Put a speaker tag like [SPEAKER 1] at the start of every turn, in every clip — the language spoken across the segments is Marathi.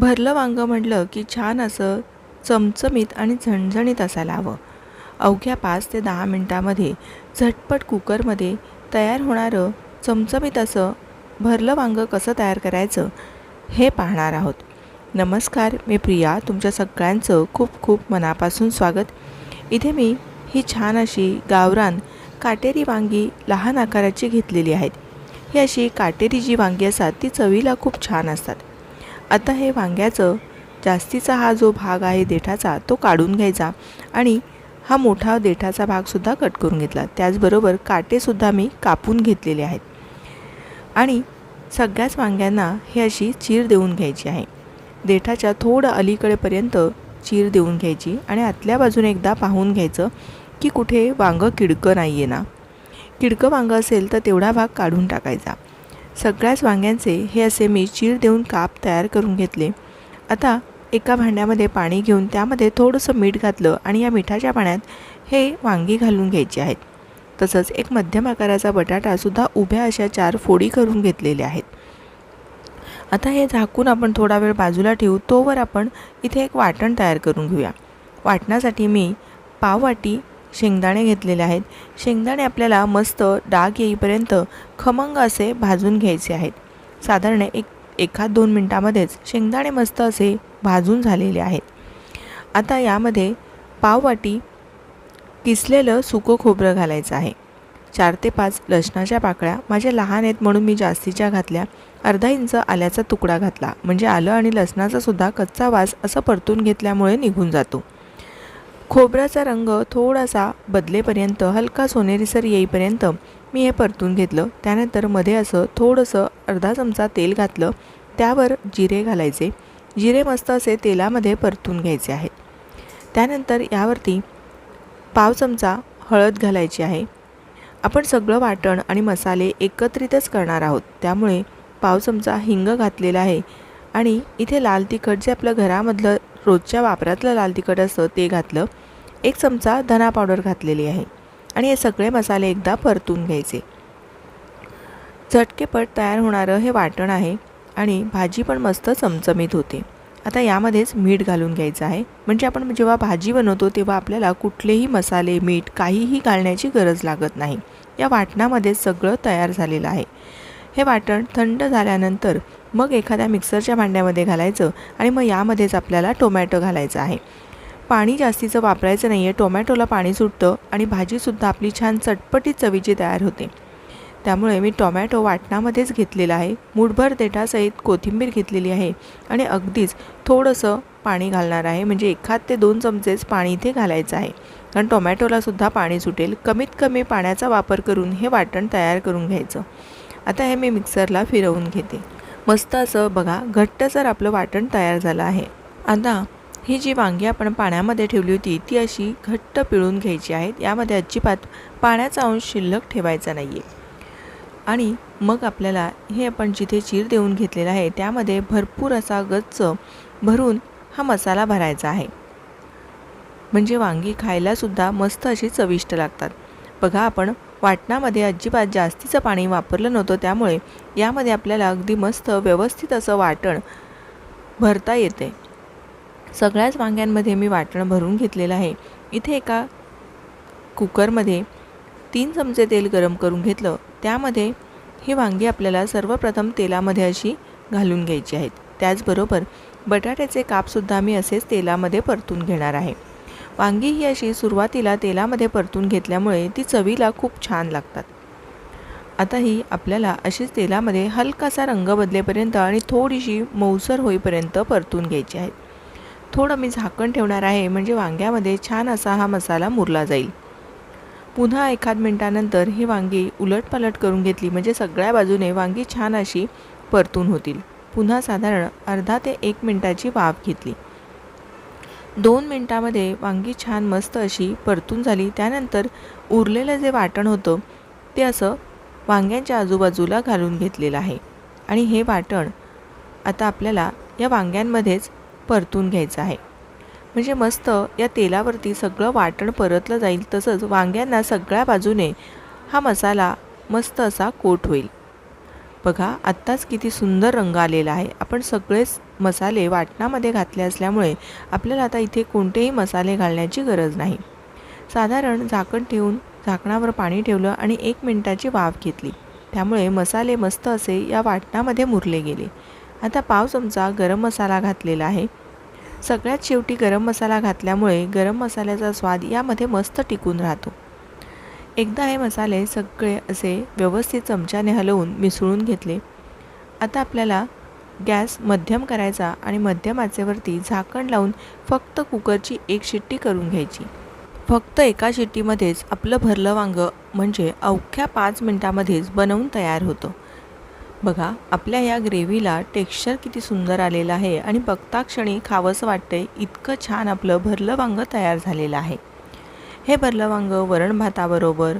[SPEAKER 1] भरलं वांगं म्हटलं की छान असं चमचमीत आणि झणझणीत असायला हवं. अवघ्या पाच ते दहा मिनटामध्ये झटपट कुकरमध्ये तयार होणारं चमचमीत असं भरलं वांगं कसं तयार करायचं हे पाहणार आहोत. नमस्कार मी प्रिया. तुमच्या सगळ्यांचं खूप खूप मनापासून स्वागत. इथे मी ही छान अशी गावरान काटेरी वांगी लहान आकाराची घेतलेली आहेत. ही अशी काटेरी जी वांगी असतात ती चवीला खूप छान असतात. आता हे वांग्याचं जास्तीचा हा जो भाग आहे देठाचा तो काढून घ्यायचा आणि हा मोठा देठाचा भागसुद्धा कट करून घेतला. त्याचबरोबर काटेसुद्धा मी कापून घेतलेले आहेत. आणि सगळ्याच वांग्यांना हे अशी चीर देऊन घ्यायची आहे. देठाच्या थोडं अलीकडेपर्यंत चीर देऊन घ्यायची आणि आतल्या बाजूने एकदा पाहून घ्यायचं की कुठे वांगं किडकं नाही आहे ना. किडकं वांगं असेल तर तेवढा भाग काढून टाकायचा. सगळ्याच वांग्यांचे हे असे मी चीर देऊन काप तयार करून घेतले. आता एका भांड्यामध्ये पाणी घेऊन त्यामध्ये थोडंसं मीठ घातलं आणि या मिठाच्या पाण्यात हे वांगी घालून घ्यायची आहेत. तसंच एक मध्यम आकाराचा बटाटासुद्धा उभ्या अशा चार फोडी करून घेतलेल्या आहेत. आता हे झाकून आपण थोडा वेळ बाजूला ठेवू तोवर आपण इथे एक वाटण तयार करून घेऊया. वाटणासाठी मी पाववाटी शेंगदाणे घेतलेले आहेत. शेंगदाणे आपल्याला मस्त डाग येईपर्यंत खमंग असे भाजून घ्यायचे आहेत. साधारण एक एखाद दोन मिनटामध्येच शेंगदाणे मस्त असे भाजून झालेले आहेत. आता यामध्ये पाववाटी किसलेलं सुकं खोबरं घालायचं आहे. चार ते पाच लसणाच्या पाकळ्या माझ्या लहान आहेत म्हणून मी जास्तीच्या घातल्या. अर्धा इंच आल्याचा तुकडा घातला. म्हणजे आलं आणि लसणाचासुद्धा कच्चा वास असं परतून घेतल्यामुळे निघून जातो. खोबऱ्याचा रंग थोडासा बदलेपर्यंत हलका सोनेरीसर येईपर्यंत मी हे परतून घेतलं. त्यानंतरमध्ये असं थोडंसं अर्धा चमचा तेल घातलं. त्यावर जिरे घालायचे. जिरे मस्त असे तेलामध्ये परतून घ्यायचे आहेत. त्यानंतर यावरती पाव चमचा हळद घालायची आहे. आपण सगळं वाटण आणि मसाले एकत्रितच करणार आहोत. त्यामुळे पाव चमचा हिंग घातलेला आहे आणि इथे लाल तिखट जे आपलं घरामधलं रोजच्या वापरातलं लाल तिखट असतं ते घातलं. एक चमचा धना पावडर घातलेली आहे आणि हे सगळे मसाले एकदा परतून घ्यायचे. झटकेपट तयार होणारं हे वाटण आहे आणि भाजी पण मस्त चमचमीत होते. आता यामध्येच मीठ घालून घ्यायचं आहे. म्हणजे आपण जेव्हा भाजी बनवतो तेव्हा आपल्याला कुठलेही मसाले मीठ काहीही घालण्याची गरज लागत नाही. या वाटणामध्येच सगळं तयार झालेलं आहे. हे वाटण थंड झाल्यानंतर मग एखाद्या मिक्सरच्या भांड्यामध्ये घालायचं आणि मग यामध्येच आपल्याला टोमॅटो घालायचं आहे. पाणी जास्तीचं वापरायचं नाही आहे टोमॅटोला पाणी सुटतं आणि भाजीसुद्धा आपली छान चटपटीत चवीची तयार होते. त्यामुळे मी टोमॅटो वाटणामध्येच घेतलेला आहे. मूठभर देठासहित कोथिंबीर घेतलेली आहे आणि अगदीच थोडंसं पाणी घालणार आहे. म्हणजे एखाद ते दोन चमचेच पाणी इथे घालायचं आहे. कारण टोमॅटोलासुद्धा पाणी सुटेल. कमीत कमी पाण्याचा वापर करून हे वाटण तयार करून घ्यायचं. आता हे मी मिक्सरला फिरवून घेते. मस्त असं बघा घट्टसर आपलं वाटण तयार झालं आहे. आता ही जी वांगी आपण पाण्यामध्ये ठेवली होती ती अशी घट्ट पिळून घ्यायची आहेत यामध्ये अजिबात पाण्याचा अंश शिल्लक ठेवायचा नाही आहे आणि मग आपल्याला हे आपण जिथे चीर देऊन घेतलेला आहे त्यामध्ये भरपूर असा गच्च भरून हा मसाला भरायचा आहे. म्हणजे वांगी खायलासुद्धा मस्त अशी चविष्ट लागतात. बघा आपण वाटणामध्ये अजिबात जास्तीचं पाणी वापरलं नव्हतं त्यामुळे यामध्ये आपल्याला अगदी मस्त व्यवस्थित असं वाटण भरता येते. सगळ्याच वांग्यांमध्ये मी वाटण भरून घेतलेलं आहे. इथे एका कुकरमध्ये तीन चमचे तेल गरम करून घेतलं. त्यामध्ये ही वांगी आपल्याला सर्वप्रथम तेलामध्ये अशी घालून घ्यायची आहेत. त्याचबरोबर बटाट्याचे कापसुद्धा मी असेच तेलामध्ये परतून घेणार आहे. वांगी ही अशी सुरुवातीला तेलामध्ये परतून घेतल्यामुळे ती चवीला खूप छान लागतात. आता ही आपल्याला अशीच तेलामध्ये हलकासा रंग बदलेपर्यंत आणि थोडीशी मऊसर होईपर्यंत परतून घ्यायची आहेत. थोडं मी झाकण ठेवणार आहे म्हणजे वांग्यामध्ये छान असा हा मसाला मुरला जाईल. पुन्हा एखाद मिनटानंतर ही वांगी उलटपालट करून घेतली म्हणजे सगळ्या बाजूने वांगी छान अशी परतून होतील. पुन्हा साधारण अर्धा ते एक मिनटाची वाफ घेतली. दोन मिनटामध्ये वांगी छान मस्त अशी परतून झाली. त्यानंतर उरलेलं जे वाटण होतं ते असं वांग्यांच्या आजूबाजूला घालून घेतलेलं आहे. आणि हे वाटण आता आपल्याला या वांग्यांमध्येच परतून घ्यायचं आहे. म्हणजे मस्त या तेलावरती सगळं वाटण परतलं जाईल तसंच वांग्यांना सगळ्या बाजूने हा मसाला मस्त असा कोट होईल. बघा आत्ताच किती सुंदर रंग आलेला आहे. आपण सगळेच मसाले वाटणामध्ये घातले असल्यामुळे आपल्याला आता इथे कोणतेही मसाले घालण्याची गरज नाही. साधारण झाकण ठेवून झाकणावर पाणी ठेवलं आणि एक मिनटाची वाफ घेतली. त्यामुळे मसाले मस्त असे या वाटणामध्ये मुरले गेले. आता पाव चमचा गरम मसाला घातलेला आहे. सगळ्यात शेवटी गरम मसाला घातल्यामुळे गरम मसाल्याचा स्वाद यामध्ये मस्त टिकून राहतो. एकदा हे मसाले सगळे असे व्यवस्थित चमच्याने हलवून मिसळून घेतले. आता आपल्याला गॅस मध्यम करायचा आणि मध्यम आचेवरती झाकण लावून फक्त कुकरची एक शिट्टी करून घ्यायची. फक्त एका शिट्टीमध्येच आपलं भरलं वांगं म्हणजे अवघ्या पाच मिनटामध्येच बनवून तयार होतं. बघा आपल्या या ग्रेव्हीला टेक्स्चर किती सुंदर आलेलं आहे आणि बघता क्षणी खावंसं वाटते इतकं छान आपलं भरलं वांगं तयार झालेलं आहे. हे भरलं वांगं वरण भाताबरोबर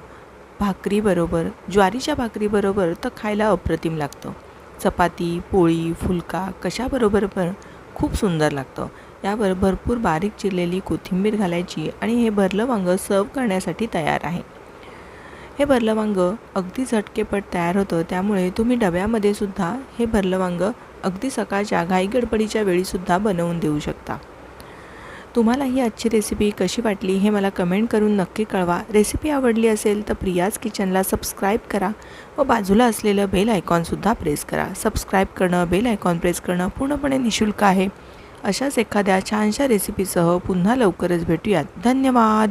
[SPEAKER 1] भाकरीबरोबर ज्वारीच्या भाकरीबरोबर तर खायला अप्रतिम लागतं. चपाती पोळी फुलका कशाबरोबर पण खूप सुंदर लागतं. यावर भरपूर बारीक चिरलेली कोथिंबीर घालायची आणि हे भरलं वांगं सर्व करण्यासाठी तयार आहे. हे भरलं वांगं अगदी झटकेपट तयार होतं. त्यामुळे तुम्ही डब्यामध्ये सुद्धा हे भरलं वांगं अगदी सकाळच्या घाई गडबडीच्या वेळीसुद्धा बनवून देऊ शकता. तुम्हाला ही आजची रेसिपी कशी वाटली हे मला कमेंट करून नक्की कळवा. रेसिपी आवडली असेल तर प्रियाज किचनला सबस्क्राईब करा व बाजूला असलेलं बेल आयकॉनसुद्धा प्रेस करा. सबस्क्राईब करणं बेल आयकॉन प्रेस करणं पूर्णपणे निशुल्क आहे. अशाच एखाद्या छानशा रेसिपीसह पुन्हा लवकरच भेटूयात. धन्यवाद!